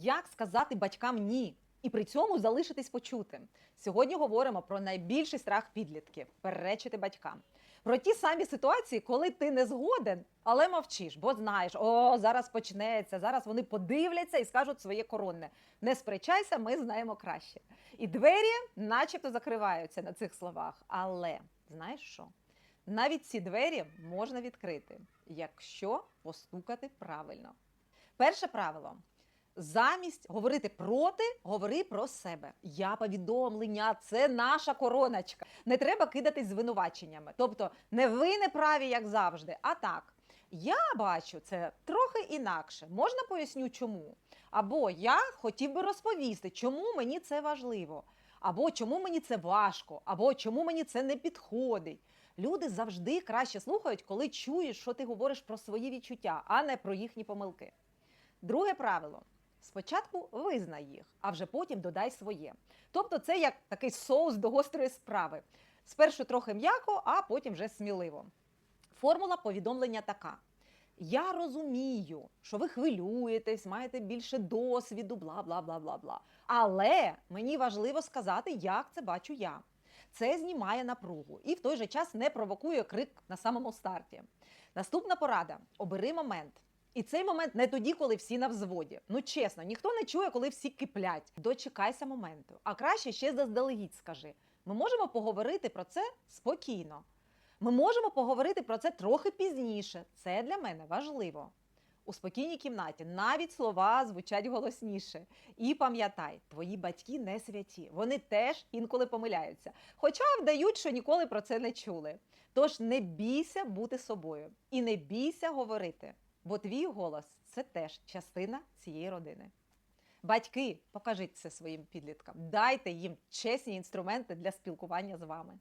Як сказати батькам ні і при цьому залишитись почутим? Сьогодні говоримо про найбільший страх підлітків перечити батькам. Про ті самі ситуації, коли ти не згоден, але мовчиш, бо знаєш, о, зараз почнеться, зараз вони подивляться і скажуть своє коронне. Не сперечайся, ми знаємо краще. І двері, начебто, закриваються на цих словах. Але знаєш що? Навіть ці двері можна відкрити, якщо постукати правильно. Перше правило. Замість говорити проти, говори про себе. Я повідомлення, це наша короночка. Не треба кидатись звинуваченнями. Тобто, не ви не праві, як завжди, а так. Я бачу це трохи інакше. Можна поясню, чому? Або я хотів би розповісти, чому мені це важливо, або чому мені це важко, або чому мені це не підходить. Люди завжди краще слухають, коли чують, що ти говориш про свої відчуття, а не про їхні помилки. Друге правило. Спочатку визнай їх, а вже потім додай своє. Тобто, це як такий соус до гострої справи. Спершу трохи м'яко, а потім вже сміливо. Формула повідомлення така: Я розумію, що ви хвилюєтесь, маєте більше досвіду, бла бла бла бла бла. Але мені важливо сказати, як це бачу я. Це знімає напругу і в той же час не провокує крик на самому старті. Наступна порада: обери момент. І цей момент не тоді, коли всі на взводі. Ну чесно, ніхто не чує, коли всі киплять. Дочекайся моменту. А краще ще заздалегідь скажи. Ми можемо поговорити про це спокійно. Ми можемо поговорити про це трохи пізніше. Це для мене важливо. У спокійній кімнаті навіть слова звучать голосніше. І пам'ятай, твої батьки не святі. Вони теж інколи помиляються, хоча вдають, що ніколи про це не чули. Тож не бійся бути собою і не бійся говорити, бо твій голос це теж частина цієї родини. Батьки, покажіть це своїм підліткам, дайте їм чесні інструменти для спілкування з вами.